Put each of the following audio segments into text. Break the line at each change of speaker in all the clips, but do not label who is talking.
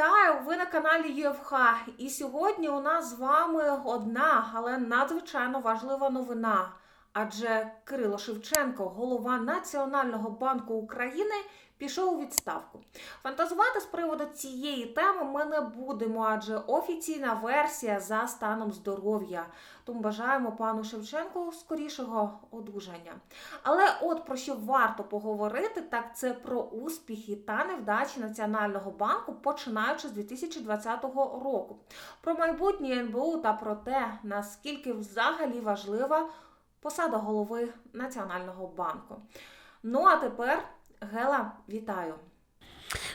Вітаю! Ви на каналі ЮФХ. І сьогодні у нас з вами одна, але надзвичайно важлива новина. Адже Кирило Шевченко, голова Національного банку України, пішов у відставку. Фантазувати з приводу цієї теми ми не будемо, адже офіційна версія за станом здоров'я. Тому бажаємо пану Шевченку скорішого одужання. Але от про що варто поговорити, так це про успіхи та невдачі Національного банку, починаючи з 2020 року, про майбутнє НБУ та про те, наскільки взагалі важлива посада голови Національного банку. Ну а тепер, Гела, вітаю.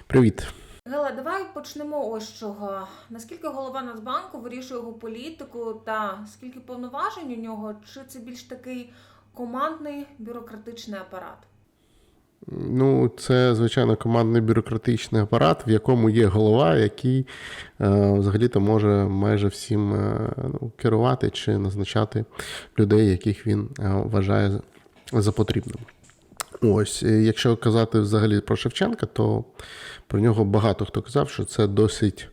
Привіт.
Гела, давай почнемо ось чого. Наскільки голова Нацбанку вирішує його політику та скільки повноважень у нього? Чи це більш такий командний бюрократичний апарат?
Ну, це звичайно командний бюрократичний апарат, в якому є голова, який е, взагалі-то може майже всім е, ну, керувати чи назначати людей, яких він е, вважає за- за потрібним. Ось, е, якщо казати взагалі про Шевченка, то про нього багато хто казав, що це досить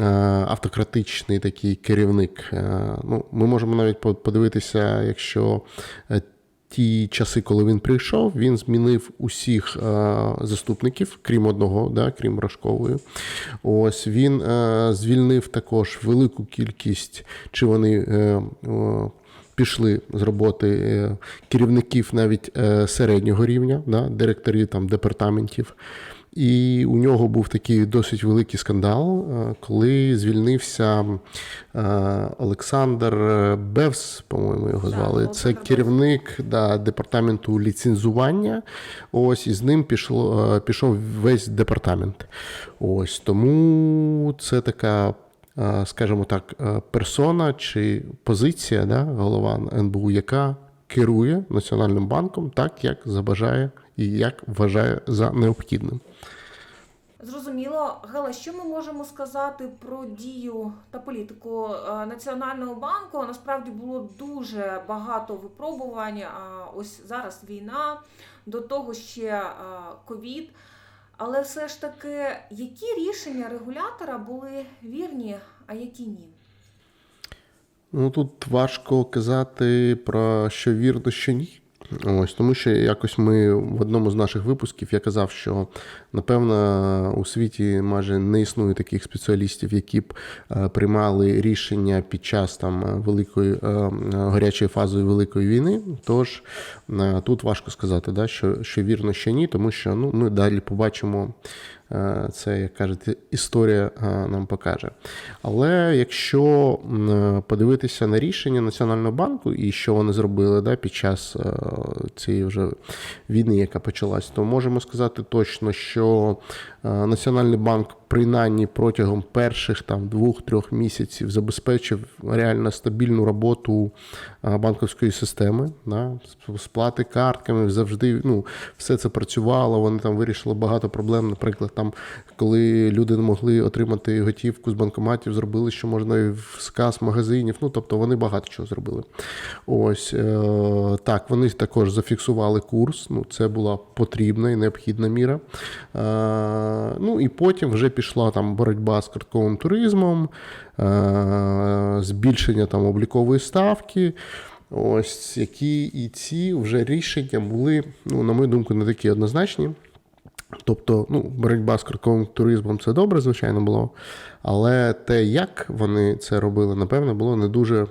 е, автократичний такий керівник. Е, Ну, ми можемо навіть подивитися, якщо ті часи, коли він прийшов, він змінив усіх заступників, крім одного, да, крім Рожкової. Ось він звільнив також велику кількість, чи вони. Пішли з роботи е, керівників навіть е, середнього рівня, да, директорів там, департаментів. І у нього був такий досить великий скандал, е, коли звільнився Олександр Бевс, по-моєму, його звали. Це керівник да, департаменту ліцензування. Ось і з ним пішло, пішов весь департамент. Ось тому це така. Е, Скажімо так, е, персона чи позиція, да, голова НБУ, яка керує Національним банком так, як забажає і як вважає за необхідним.
Зрозуміло, Гела, що ми можемо сказати про дію та політику е, Національного банку? Насправді було дуже багато випробувань. А ось зараз війна, до того ще ковід. Але все ж таки, які рішення регулятора були вірні, а які ні?
Ну тут важко казати про що вірно, що ні. Ось тому, що якось ми в одному з наших випусків я казав, що напевно у світі майже не існує таких спеціалістів, які б е, приймали рішення під час там великої е, гарячої фази великої війни. Тож е, тут важко сказати, да, що, що вірно, що ні, тому що ну ми далі побачимо. Е, Це, як кажете, історія е, нам покаже. Але якщо е, подивитися на рішення Національного банку і що вони зробили да, під час цієї вже війни, яка почалась, то можемо сказати точно, що Національний банк принаймні протягом перших там двох-трьох місяців забезпечив реально стабільну роботу банківської системи, да, сплати картками завжди ну, все це працювало. Вони там вирішили багато проблем. Наприклад, там, коли люди не могли отримати готівку з банкоматів, зробили, що можна і в сказ магазинів. Ну тобто вони багато чого зробили. Ось е, так, вони також зафіксували курс. Ну, це була потрібна і необхідна міра. Е, ну і потім вже пішла там боротьба з картковим туризмом, е, збільшення там облікової ставки. Ось які і ці вже рішення були, ну, на мою думку, не такі однозначні. Тобто, ну, боротьба з картковим туризмом це добре, звичайно, було. Але те, як вони це робили, напевно, було не дуже.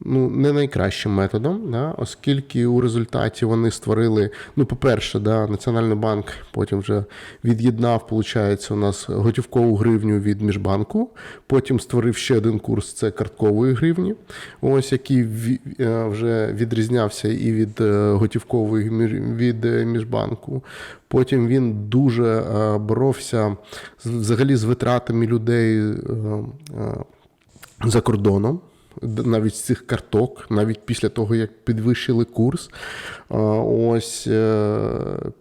Ну, не найкращим методом, да, оскільки у результаті вони створили, ну, по-перше, да, Національний банк потім вже від'єднав, виходить, у нас готівкову гривню від Міжбанку, потім створив ще один курс це карткової гривні, ось який е, вже відрізнявся і від е, готівкової від е, Міжбанку. Потім він дуже боровся взагалі з витратами людей. за кордоном. Навіть з цих карток, навіть після того, як підвищили курс. Ось е,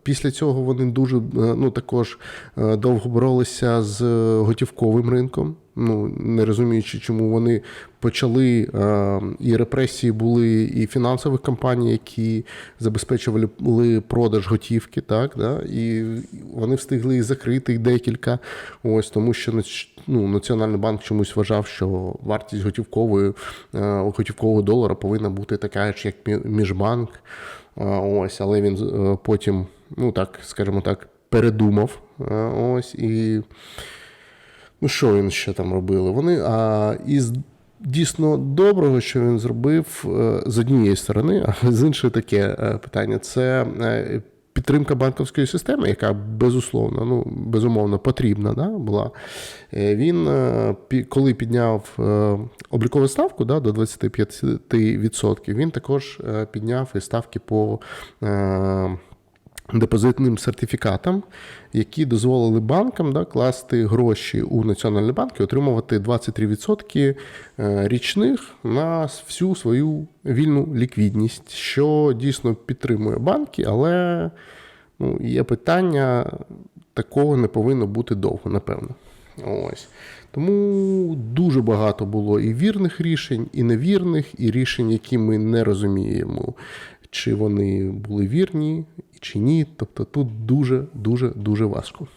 після цього вони дуже е, ну, також е, довго боролися з готівковим ринком. Ну не розуміючи, чому вони почали е, і репресії були і фінансових компаній, які забезпечували продаж готівки, так да, і вони встигли закрити декілька. Ось тому, що ну, Національний банк чомусь вважав, що вартість готівкової е, готівкового долара повинна бути така ж, як міжбанк. Е, Ось, але він потім, ну так, скажімо так, передумав. Ось і. Ну, що він ще там робили? Вони а, із дійсно доброго, що він зробив е, з однієї сторони, а з іншої таке е, питання це е, підтримка банківської системи, яка безусловно, ну, безумовно потрібна да, була. Він, коли підняв облікову ставку да, до 25%, він також підняв і ставки по. Депозитним сертифікатам, які дозволили банкам да, класти гроші у Національний банк і отримувати 23% е, річних на всю свою вільну ліквідність, що дійсно підтримує банки, але ну, є питання, такого не повинно бути довго, напевно. Ось. Тому дуже багато було і вірних рішень, і невірних, і рішень, які ми не розуміємо, чи вони були вірні, чи ні. Тобто тут дуже, дуже, дуже важко.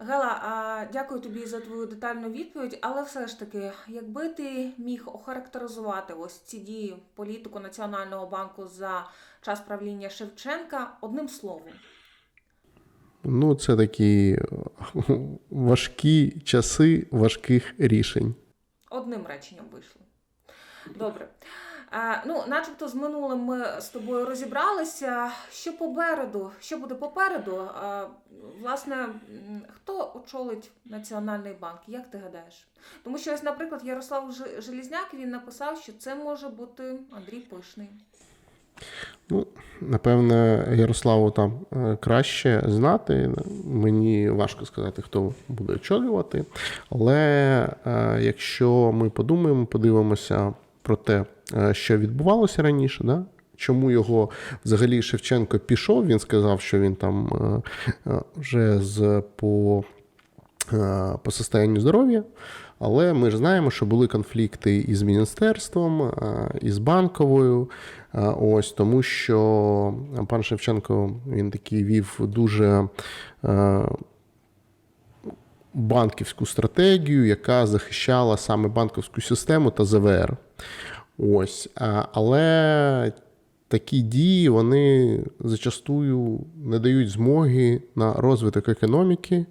Гела, а, дякую тобі за твою детальну відповідь, але все ж таки, якби ти міг охарактеризувати ось ці дії політику Національного банку за час правління Шевченка одним словом.
Ну, це такі важкі часи важких рішень.
Одним реченням вийшло. Добре. Е, ну, начебто з минулим ми з тобою розібралися. Що попереду? Що буде попереду? Е, власне, хто очолить Національний банк? Як ти гадаєш? Тому що ось, наприклад, Ярослав Желізняк він написав, що це може бути Андрій Пишний.
Ну, напевне, Ярославу там е, краще знати. Мені важко сказати, хто буде очолювати. Але якщо ми подумаємо, подивимося про те, що відбувалося раніше, да? чому його взагалі Шевченко пішов, він сказав, що він там е, е, вже з по, е, по состоянню здоров'я. Але ми ж знаємо, що були конфлікти із міністерством, е, із банковою. Е, Ось тому, що пан Шевченко він такий вів дуже е, банківську стратегію, яка захищала саме банківську систему та ЗВР. Ось. Але такі дії вони зачастую не дають змоги на розвиток економіки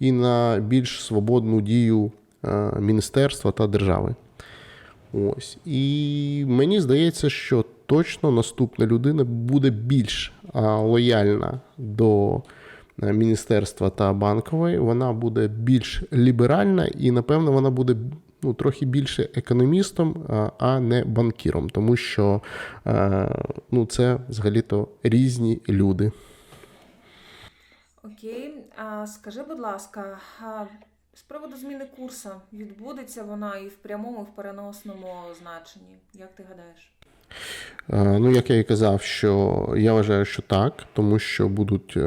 і на більш свободну дію міністерства та держави. Ось. І мені здається, що точно наступна людина буде більш лояльна до е, міністерства та банкової. Вона буде більш ліберальна і, напевно, вона буде ну, трохи більше економістом, а, а не банкіром, тому що е, ну, це взагалі-то різні люди.
Окей, а скажи, будь ласка, з приводу зміни курсу відбудеться вона і в прямому, і в переносному значенні. Як ти гадаєш?
Е, Ну, як я і казав, що я вважаю, що так, тому що будуть е,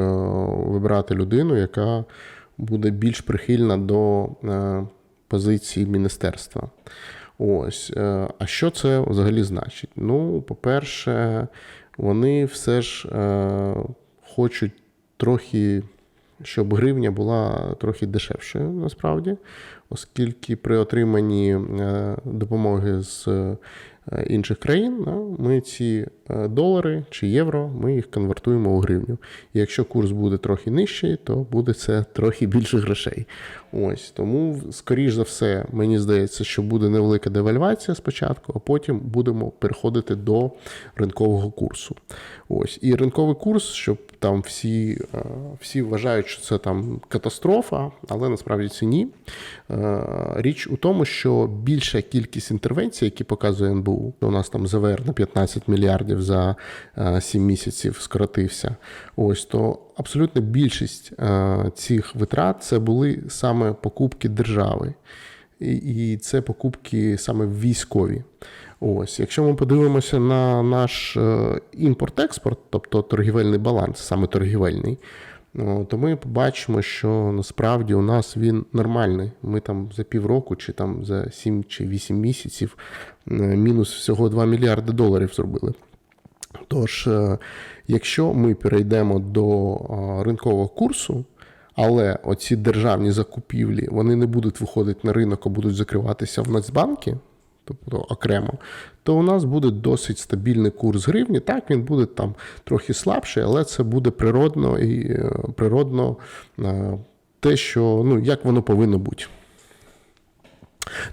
вибирати людину, яка буде більш прихильна до е, позиції міністерства. Ось. Е, А що це взагалі значить? Ну, по-перше, вони все ж е, хочуть трохи, щоб гривня була трохи дешевшою, насправді, оскільки при отриманні е, допомоги з інших країн, ми ці е, долари чи євро, ми їх конвертуємо у гривню. І якщо курс буде трохи нижчий, то буде це трохи більше грошей. Ось тому, скоріш за все, мені здається, що буде невелика девальвація спочатку, а потім будемо переходити до ринкового курсу. Ось і ринковий курс, щоб там всі, е, всі вважають, що це там катастрофа, але насправді це ні. Е, Річ у тому, що більша кількість інтервенцій, які показує НБУ, у нас там ЗВР на 15 мільярдів за 7 місяців скоротився. Ось то абсолютно більшість е, цих витрат це були саме покупки держави. І, це покупки саме військові. Ось, якщо ми подивимося на наш е, імпорт-експорт, тобто торгівельний баланс, саме торгівельний, Ну, то ми побачимо, що насправді у нас він нормальний. Ми там за півроку, чи там за 7 чи 8 місяців е, мінус всього 2 мільярди доларів зробили. Тож, е, якщо ми перейдемо до е, ринкового курсу, але оці державні закупівлі вони не будуть виходити на ринок, а будуть закриватися в Нацбанки, тобто окремо, то у нас буде досить стабільний курс гривні. Так, він буде там трохи слабший, але це буде природно і е, природно е, те, що ну, як воно повинно бути.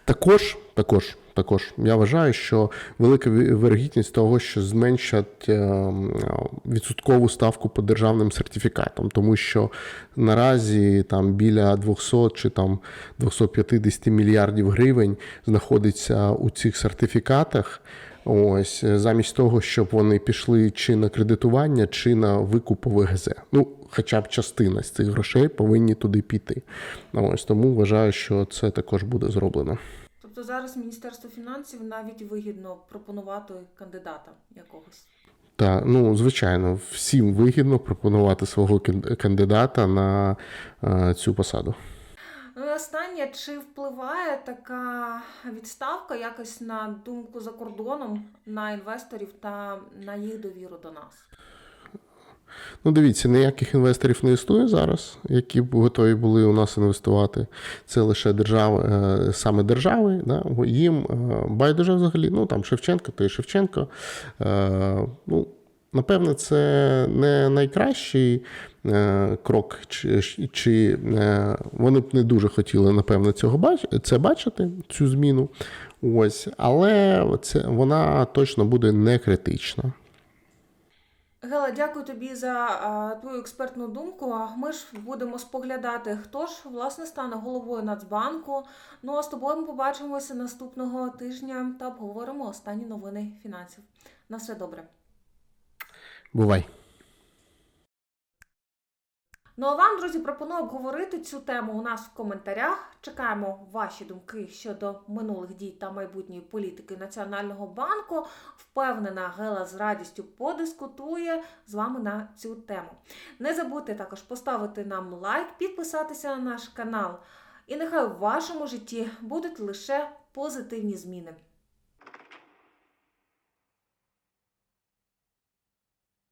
Також, також, також я вважаю, що велика вирогідність того, що зменшать е, відсоткову ставку по державним сертифікатам, тому що наразі там біля 200 чи там 250 мільярдів гривень знаходиться у цих сертифікатах. Ось е, замість того, щоб вони пішли чи на кредитування, чи на викуп ОВГЗ. Ну, хоча б частина з цих грошей повинні туди піти. Ось тому вважаю, що це також буде зроблено.
Тобто зараз Міністерство фінансів навіть вигідно пропонувати кандидата якогось.
Та ну звичайно, всім вигідно пропонувати свого кандидата на е, цю посаду.
Ну і останнє, чи впливає така відставка якось на думку за кордоном на інвесторів та на їх довіру до нас?
Ну, дивіться, ніяких інвесторів не існує зараз, які б готові були у нас інвестувати. Це лише держави, е, саме держави. Да? Їм е, байдуже взагалі. Ну там Шевченко, то і Шевченко. Е, Ну, напевне, це не найкращий крок, чи, чи вони б не дуже хотіли, напевно, цього бач, це бачити, цю зміну. Ось, але це вона точно буде не критична.
Гела, дякую тобі за а, твою експертну думку. А Ми ж будемо споглядати, хто ж власне стане головою Нацбанку. Ну а з тобою ми побачимося наступного тижня та обговоримо останні новини фінансів. На все добре.
Бувай.
Ну а вам, друзі, пропоную обговорити цю тему у нас в коментарях. Чекаємо ваші думки щодо минулих дій та майбутньої політики Національного банку. Впевнена, Гела з радістю подискутує з вами на цю тему. Не забудьте також поставити нам лайк, підписатися на наш канал. І нехай у вашому житті будуть лише позитивні зміни.